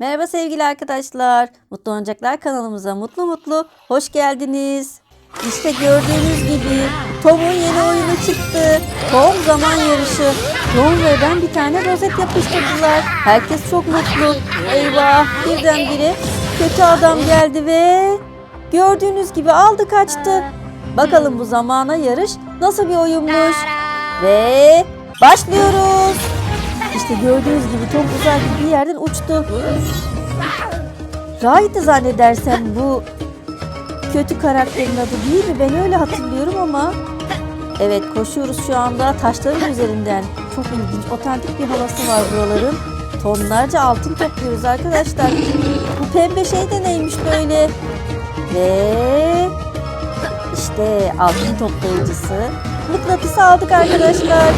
Merhaba sevgili arkadaşlar. Mutlu Oyuncaklar kanalımıza mutlu mutlu hoş geldiniz. İşte gördüğünüz gibi Tom'un yeni oyunu çıktı. Tom zaman yarışı. Tom ve ben bir tane rozet yapıştırdılar. Herkes çok mutlu. Eyvah birdenbire kötü adam geldi ve gördüğünüz gibi aldı kaçtı. Bakalım bu zamana yarış nasıl bir oyunmuş. Ve başlıyoruz. İşte gördüğünüz gibi Tom uzak bir yerden uçtu. Rahit'i zannedersem bu kötü karakterin adı değil mi? Ben öyle hatırlıyorum ama. Evet koşuyoruz şu anda taşların üzerinden. Çok ilginç, otantik bir havası var buraların. Tonlarca altın topluyoruz arkadaşlar. Bu pembe şey de neymiş böyle? Ve işte altın toplayıcısı. Mıknatısı aldık arkadaşlar.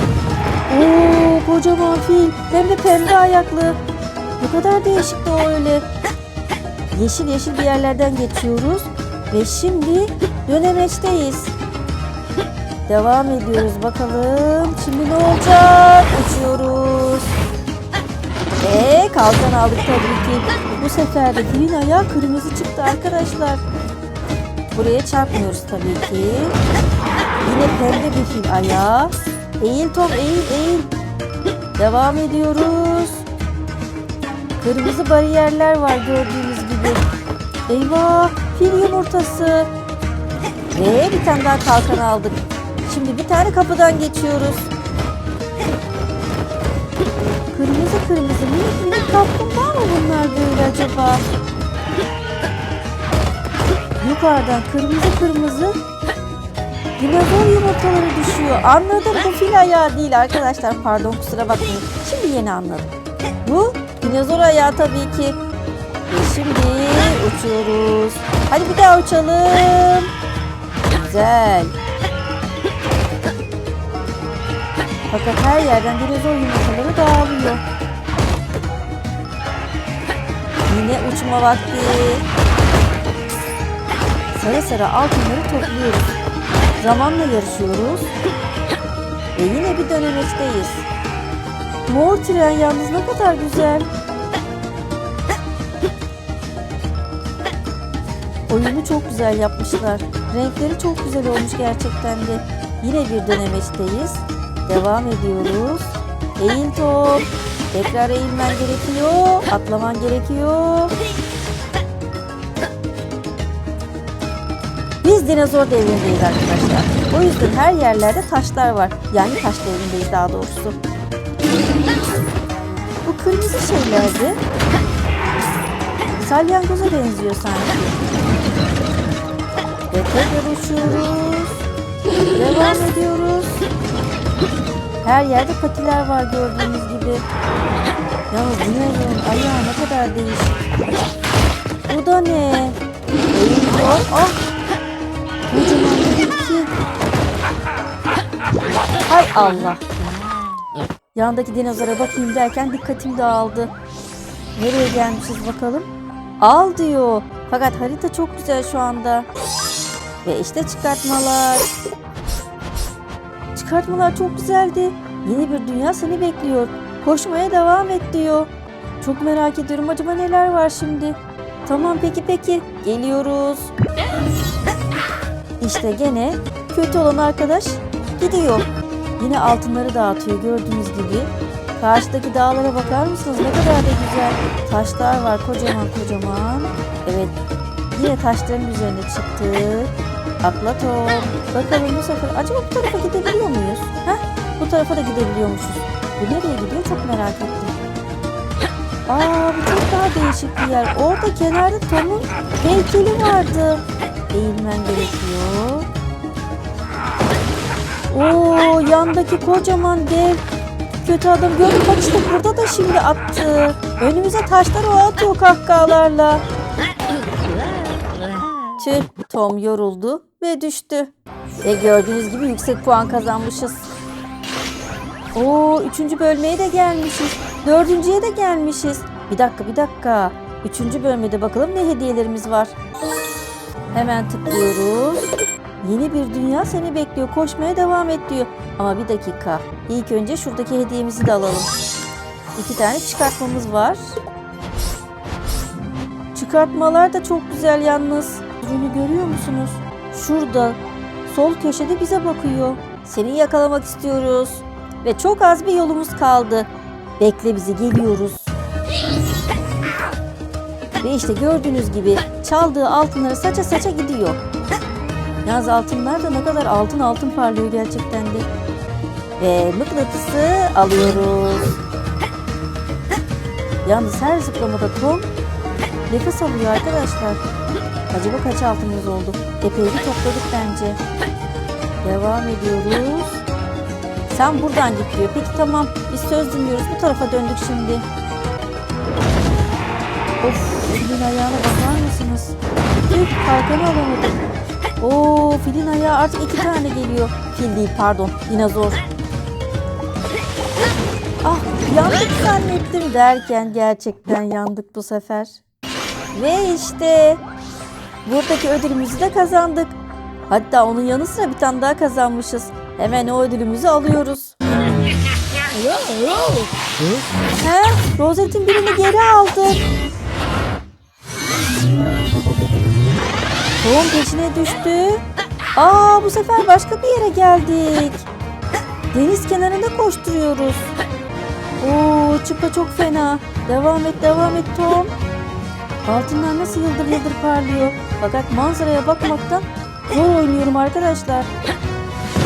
Oo kocaman fil. Hem de pembe ayaklı. Ne kadar değişikti o öyle. Yeşil yeşil bir yerlerden geçiyoruz. Ve şimdi dönemeçteyiz. Devam ediyoruz bakalım. Şimdi ne olacak? Uçuyoruz. Ve kalkan aldık tabii ki. Bu sefer de filin ayağı kırmızı çıktı arkadaşlar. Buraya çarpmıyoruz tabii ki. Yine pembe bir fil ayağı. Eğil Tom eğil eğil. Devam ediyoruz. Kırmızı bariyerler var gördüğünüz gibi. Eyvah fil yumurtası. Ve bir tane daha kalkan aldık. Şimdi bir tane kapıdan geçiyoruz. Kırmızı kırmızı minik minik kaplumbağa mı bunlar böyle acaba? Yukarıdan kırmızı kırmızı Dinozor yumurtaları düşüyor. Anladım bu fil ayağı değil arkadaşlar. Pardon kusura bakmayın. Şimdi yeni anladım. Bu dinozor ayağı tabii ki. Ve şimdi uçuyoruz. Hadi bir daha uçalım. Güzel. Fakat her yerden dinozor yumurtaları dağılıyor. Yine uçma vakti. Sıra sıra altınları topluyoruz. Zamanla yarışıyoruz. Ve yine bir dönemeçteyiz. Mor tren yalnız ne kadar güzel. Oyunu çok güzel yapmışlar. Renkleri çok güzel olmuş gerçekten de. Yine bir dönemeçteyiz. Devam ediyoruz. Eğil top. Tekrar eğilmen gerekiyor. Atlaman gerekiyor. Biz dinozor devrindeyiz arkadaşlar. O yüzden her yerlerde taşlar var. Yani taş devrindeyiz daha doğrusu. Bu kırmızı şeylerdi. Salyangoza benziyor sanki. Ve tekrar uçuyoruz. Devam ediyoruz. Her yerde patiler var gördüğünüz gibi. Yalnız dinozorun ayağı ne kadar değişik. Bu da ne? Eğiliyor. Ah Kocaman bir iki. Hay Allah. Yandaki dinozora bakayım derken dikkatim dağıldı. Nereye gelmişiz bakalım? Al diyor. Fakat harita çok güzel şu anda. Ve işte çıkartmalar. Çıkartmalar çok güzeldi. Yeni bir dünya seni bekliyor. Koşmaya devam et diyor. Çok merak ediyorum acaba neler var şimdi. Tamam peki peki. Geliyoruz. İşte gene kötü olan arkadaş gidiyor. Yine altınları dağıtıyor gördüğünüz gibi. Karşıdaki dağlara bakar mısınız? Ne kadar da güzel. Taşlar var kocaman kocaman. Evet yine taşların üzerine çıktı. Atla Tom. Bakalım bu sefer acaba bu tarafa gidebiliyor muyuz? Heh, bu tarafa da gidebiliyormuşuz. Bu nereye gidiyor çok merak ettim. Aa bu çok daha değişik bir yer. Orada kenarda Tom'un heykeli vardı eğilmen gerekiyor. Oo yandaki kocaman dev kötü adam gördüm bak burada da şimdi attı. Önümüze taşlar o atıyor kahkahalarla. Tüh Tom yoruldu ve düştü. Ve gördüğünüz gibi yüksek puan kazanmışız. Oo üçüncü bölmeye de gelmişiz. Dördüncüye de gelmişiz. Bir dakika bir dakika. Üçüncü bölmede bakalım ne hediyelerimiz var. Hemen tıklıyoruz. Yeni bir dünya seni bekliyor. Koşmaya devam et diyor. Ama bir dakika. İlk önce şuradaki hediyemizi de alalım. İki tane çıkartmamız var. Çıkartmalar da çok güzel yalnız. Bunu görüyor musunuz? Şurada sol köşede bize bakıyor. Seni yakalamak istiyoruz. Ve çok az bir yolumuz kaldı. Bekle bizi geliyoruz. Ve işte gördüğünüz gibi çaldığı altınları saça saça gidiyor. Yalnız altınlar da ne kadar altın altın parlıyor gerçekten de. Ve mıknatısı alıyoruz. Yalnız her zıplamada Tom nefes alıyor arkadaşlar. Acaba kaç altınımız oldu? Epey bir topladık bence. Devam ediyoruz. Sen buradan git diyor. Peki tamam. Biz söz dinliyoruz. Bu tarafa döndük şimdi. Of filin ayağına bakar mısınız? Tüh kalkanı alamadım. Oo filin ayağı artık iki tane geliyor. Fil değil pardon dinozor. Ah yandık zannettim derken gerçekten yandık bu sefer. Ve işte buradaki ödülümüzü de kazandık. Hatta onun yanı sıra bir tane daha kazanmışız. Hemen o ödülümüzü alıyoruz. He, rozetin birini geri aldık. Tohum peşine düştü. Aa bu sefer başka bir yere geldik. Deniz kenarında koşturuyoruz. Oo çıpa çok fena. Devam et devam et Tom. Altınlar nasıl yıldır yıldır parlıyor. Fakat manzaraya bakmaktan zor oynuyorum arkadaşlar.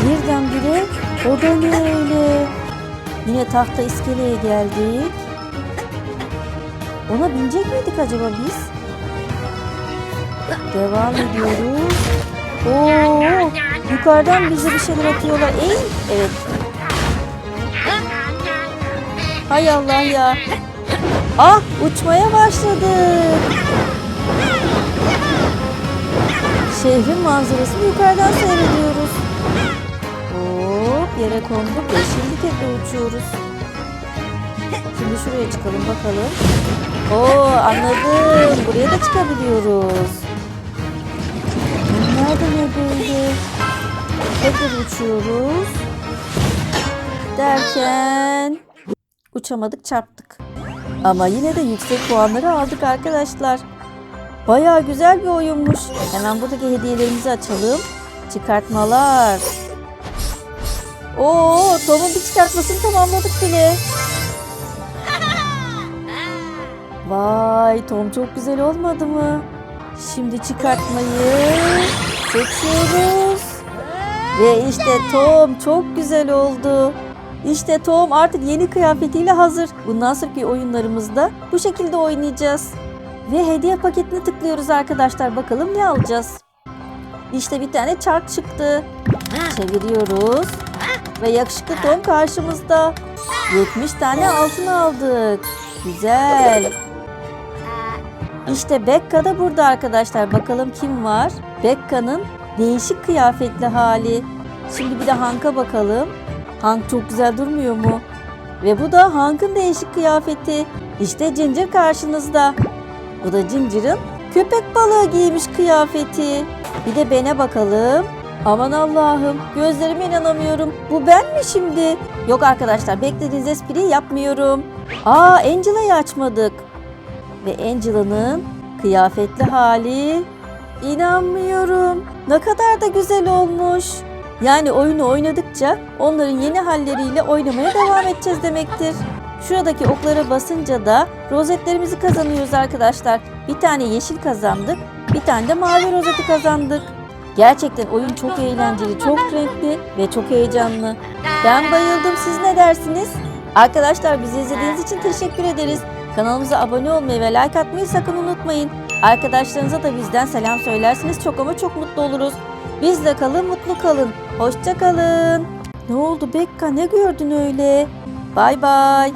Birdenbire o da ne öyle? Yine tahta iskeleye geldik. Ona binecek miydik acaba biz? Devam ediyoruz. Oo, yukarıdan bize bir şeyler atıyorlar. Eğil. Evet. Hay Allah ya. Ah uçmaya başladık. Şehrin manzarasını yukarıdan seyrediyoruz. Hop yere konduk ve şimdi tekrar uçuyoruz. Şimdi şuraya çıkalım bakalım. Oo anladım. Buraya da çıkabiliyoruz. Bunlar da ne böyle? Tekrar uçuyoruz. Derken uçamadık çarptık. Ama yine de yüksek puanları aldık arkadaşlar. Bayağı güzel bir oyunmuş. Hemen buradaki hediyelerimizi açalım. Çıkartmalar. Oo, Tom'un bir çıkartmasını tamamladık bile. Vay, Tom çok güzel olmadı mı? Şimdi çıkartmayı seçiyoruz. Ve işte Tom çok güzel oldu. İşte Tom artık yeni kıyafetiyle hazır. Bundan sonraki oyunlarımızda bu şekilde oynayacağız. Ve hediye paketini tıklıyoruz arkadaşlar. Bakalım ne alacağız? İşte bir tane çark çıktı. Çeviriyoruz. Ve yakışıklı Tom karşımızda. 70 tane altın aldık. Güzel. İşte Bekka da burada arkadaşlar. Bakalım kim var? Bekka'nın değişik kıyafetli hali. Şimdi bir de Hank'a bakalım. Hank çok güzel durmuyor mu? Ve bu da Hank'ın değişik kıyafeti. İşte Ginger karşınızda. Bu da Ginger'ın köpek balığı giymiş kıyafeti. Bir de Ben'e bakalım. Aman Allah'ım gözlerime inanamıyorum. Bu ben mi şimdi? Yok arkadaşlar beklediğiniz espriyi yapmıyorum. Aa Angela'yı açmadık. Ve Angela'nın kıyafetli hali. İnanmıyorum. Ne kadar da güzel olmuş. Yani oyunu oynadıkça onların yeni halleriyle oynamaya devam edeceğiz demektir. Şuradaki oklara basınca da rozetlerimizi kazanıyoruz arkadaşlar. Bir tane yeşil kazandık, bir tane de mavi rozeti kazandık. Gerçekten oyun çok eğlenceli, çok renkli ve çok heyecanlı. Ben bayıldım, siz ne dersiniz? Arkadaşlar bizi izlediğiniz için teşekkür ederiz. Kanalımıza abone olmayı ve like atmayı sakın unutmayın. Arkadaşlarınıza da bizden selam söylerseniz çok ama çok mutlu oluruz. Bizle kalın, mutlu kalın. Hoşça kalın. Ne oldu Bekka? Ne gördün öyle? Bay bay.